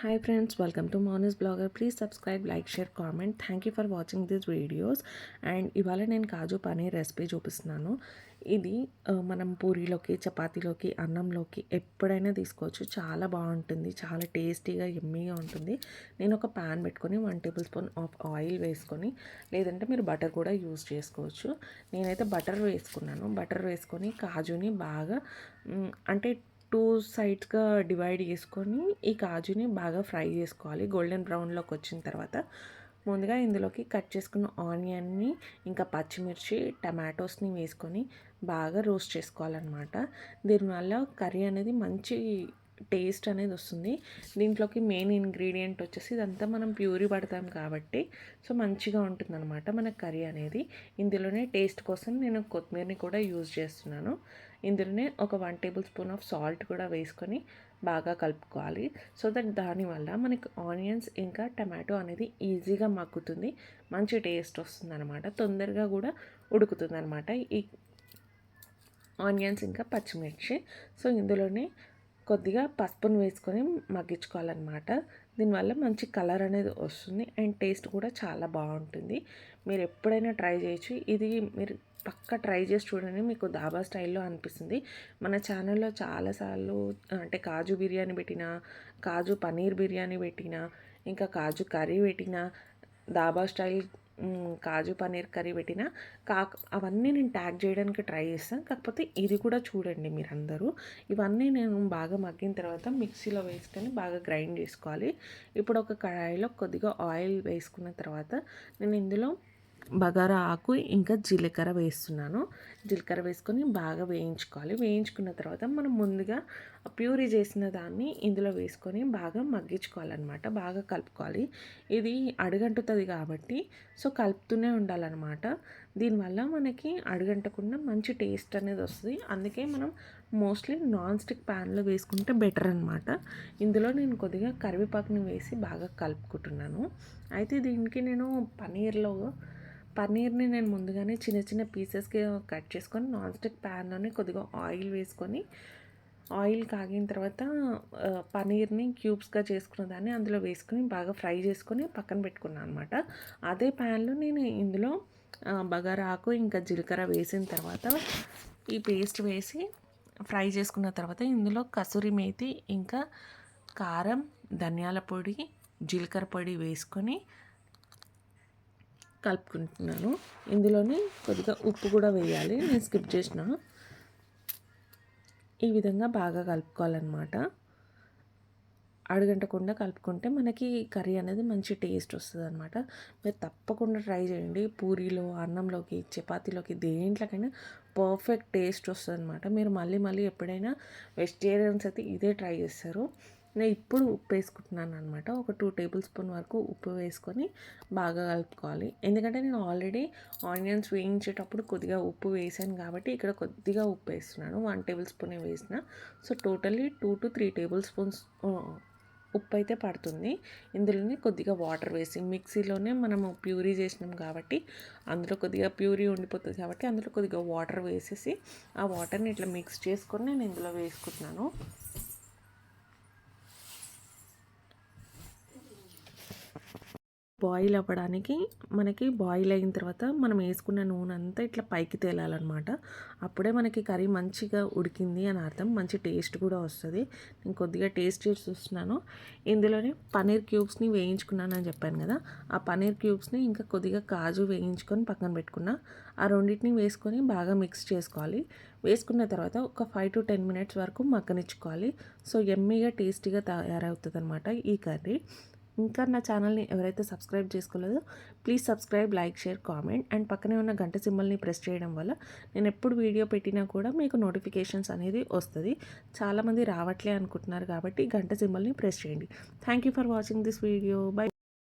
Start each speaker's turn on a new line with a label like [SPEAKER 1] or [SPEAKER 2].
[SPEAKER 1] Hi friends welcome to Manas blogger please subscribe like share comment thank you for watching this videos and ఇవాళ నేను కాజు paneer recipe చూపిస్తున్నాను. ఇది మనం పూరీలోకి చపాతీలోకి అన్నంలోకి ఎప్పుడైనా తీసుకోవచ్చు. చాలా బాగుంటుంది. చాలా టేస్టీగా ఎమ్మీగా ఉంటుంది. నేను ఒక ప్యాన్ పెట్టుకొని one tablespoon of oil వేసుకొని లేదంటే మీరు బటర్ కూడా యూజ్ చేసుకోవచ్చు. నేనైతే బటర్ వేసుకున్నాను. బటర్ వేసుకొని కాజుని బాగా అంటే టూ సైడ్స్గా డివైడ్ చేసుకొని ఈ కాజుని బాగా ఫ్రై చేసుకోవాలి. గోల్డెన్ బ్రౌన్లోకి వచ్చిన తర్వాత ముందుగా ఇందులోకి కట్ చేసుకున్న ఆనియన్ని ఇంకా పచ్చిమిర్చి టమాటోస్ని వేసుకొని బాగా రోస్ట్ చేసుకోవాలన్నమాట. దీనివల్ల కర్రీ అనేది మంచి టేస్ట్ అనేది వస్తుంది. దీంట్లోకి మెయిన్ ఇంగ్రీడియంట్ వచ్చేసి ఇదంతా మనం ప్యూరీ పడతాం కాబట్టి సో మంచిగా ఉంటుందన్నమాట మన కర్రీ అనేది. ఇందులోనే టేస్ట్ కోసం నేను కొత్తిమీరని కూడా యూజ్ చేస్తున్నాను. ఇందులోనే ఒక one tablespoon of salt కూడా వేసుకొని బాగా కలుపుకోవాలి. సో దట్ దానివల్ల మనకి ఆనియన్స్ ఇంకా టమాటో అనేది ఈజీగా మగ్గుతుంది. మంచి టేస్ట్ వస్తుంది అనమాట తొందరగా కూడా ఉడుకుతుంది అనమాట ఈ ఆనియన్స్ ఇంకా పచ్చిమిర్చి. సో ఇందులోనే కొద్దిగా పసుపును వేసుకొని మగ్గించుకోవాలన్నమాట. దీనివల్ల మంచి కలర్ అనేది వస్తుంది అండ్ టేస్ట్ కూడా చాలా బాగుంటుంది. మీరు ఎప్పుడైనా ట్రై చేయొచ్చు. ఇది మీరు పక్క ట్రై చేసి చూడండి. మీకు దాబా స్టైల్లో అనిపిస్తుంది. మన ఛానల్లో చాలాసార్లు అంటే కాజు బిర్యానీ పెట్టిన కాజు పనీర్ బిర్యానీ పెట్టిన ఇంకా కాజు కర్రీ పెట్టిన దాబా స్టైల్ కాజు పన్నీర్ కర్రీ పెట్టిన కాక అవన్నీ నేను ట్యాగ్ చేయడానికి ట్రై చేస్తాను. కాకపోతే ఇది కూడా చూడండి మీరందరూ. ఇవన్నీ నేను బాగా మగ్గిన తర్వాత మిక్సీలో వేసుకొని బాగా గ్రైండ్ చేసుకోవాలి. ఇప్పుడు ఒక కడాయిలో కొద్దిగా ఆయిల్ వేసుకున్న తర్వాత నేను ఇందులో బగారా ఆకు ఇంకా జీలకర్ర వేస్తున్నాను. జీలకర్ర వేసుకొని బాగా వేయించుకోవాలి. వేయించుకున్న తర్వాత మనం ముందుగా ప్యూరీ చేసిన దాన్ని ఇందులో వేసుకొని బాగా మగ్గించుకోవాలన్నమాట. బాగా కలుపుకోవాలి. ఇది అడుగంటుతుంది కాబట్టి సో కలుపుతూనే ఉండాలన్నమాట. దీనివల్ల మనకి అడుగంటకుండా మంచి టేస్ట్ అనేది వస్తుంది. అందుకే మనం మోస్ట్లీ నాన్ స్టిక్ ప్యాన్లో వేసుకుంటే బెటర్ అనమాట ఇందులో నేను కొద్దిగా కరివేపాకుని వేసి బాగా కలుపుకుంటున్నాను. అయితే దీనికి నేను పనీర్లో పన్నీర్ని నేను ముందుగానే చిన్న చిన్న పీసెస్కి కట్ చేసుకొని నాన్ స్టిక్ ప్యాన్లోనే కొద్దిగా ఆయిల్ వేసుకొని ఆయిల్ కాగిన తర్వాత పనీర్ని పన్నీర్ని క్యూబ్స్గా చేసుకున్న దాన్ని అందులో వేసుకొని బాగా ఫ్రై చేసుకొని పక్కన పెట్టుకున్నాను అనమాట అదే ప్యాన్లో నేను ఇందులో బగారా ఆకు ఇంకా జీలకర్ర వేసిన తర్వాత ఈ పేస్ట్ వేసి ఫ్రై చేసుకున్న తర్వాత ఇందులో కసూరి మేతి ఇంకా కారం ధనియాల పొడి జీలకర్ర పొడి వేసుకొని కలుపుకుంటున్నాను. ఇందులోనే కొద్దిగా ఉప్పు కూడా వేయాలి. నేను స్కిప్ చేసిన. ఈ విధంగా బాగా కలుపుకోవాలన్నమాట. అడుగంటకుండా కలుపుకుంటే మనకి కర్రీ అనేది మంచి టేస్ట్ వస్తుంది అనమాట మీరు తప్పకుండా ట్రై చేయండి. పూరీలో అన్నంలోకి చపాతీలోకి దేంట్లోకైనా పర్ఫెక్ట్ టేస్ట్ వస్తుంది అనమాట మీరు మళ్ళీ మళ్ళీ ఎప్పుడైనా వెజిటేరియన్స్ అయితే ఇదే ట్రై చేస్తారు. నేను ఇప్పుడు ఉప్పు వేసుకుంటున్నాను అనమాట ఒక టూ టేబుల్ స్పూన్ వరకు ఉప్పు వేసుకొని బాగా కలుపుకోవాలి. ఎందుకంటే నేను ఆల్రెడీ ఆనియన్స్ వేయించేటప్పుడు కొద్దిగా ఉప్పు వేసాను కాబట్టి ఇక్కడ కొద్దిగా ఉప్పు వేస్తున్నాను. వన్ టేబుల్ స్పూన్ వేసిన. So totally two to three tablespoons ఉప్పు అయితే పడుతుంది. ఇందులోనే కొద్దిగా వాటర్ వేసి మిక్సీలోనే మనము ప్యూరీ చేసినాం కాబట్టి అందులో కొద్దిగా ప్యూరీ ఉండిపోతుంది కాబట్టి అందులో కొద్దిగా వాటర్ వేసేసి ఆ వాటర్ని ఇట్లా మిక్స్ చేసుకొని నేను ఇందులో వేసుకుంటున్నాను. బాయిల్ అవ్వడానికి మనకి బాయిల్ అయిన తర్వాత మనం వేసుకున్న నూనె అంతా ఇట్లా పైకి తేలాలన్నమాట. అప్పుడే మనకి కర్రీ మంచిగా ఉడికింది అని అర్థం. మంచి టేస్ట్ కూడా వస్తుంది. నేను కొద్దిగా టేస్ట్ చేసి చూస్తున్నాను. ఇందులోనే పన్నీర్ క్యూబ్స్ని వేయించుకున్నాను అని చెప్పాను కదా. ఆ పన్నీర్ క్యూబ్స్ని ఇంకా కొద్దిగా కాజు వేయించుకొని పక్కన పెట్టుకున్నా. ఆ రెండింటిని వేసుకొని బాగా మిక్స్ చేసుకోవాలి. వేసుకున్న తర్వాత ఒక ఫైవ్ టు టెన్ మినిట్స్ వరకు మగ్గనిచ్చుకోవాలి. సో ఎమ్మీగా టేస్టీగా తయారవుతుంది అనమాట ఈ కర్రీ. ఇంకా నా ఛానల్ని ఎవరైతే subscribe చేసుకోలేదో please subscribe like share comment. And పక్కనే ఉన్న గంట సింబల్ని ప్రెస్ చేయడం వల్ల నేను ఎప్పుడు వీడియో పెట్టినా కూడా మీకు నోటిఫికేషన్స్ అనేది వస్తుంది. చాలామంది రావట్లే అనుకుంటున్నారు కాబట్టి గంట సింబల్ని ప్రెస్ చేయండి. Thank you for watching this video bye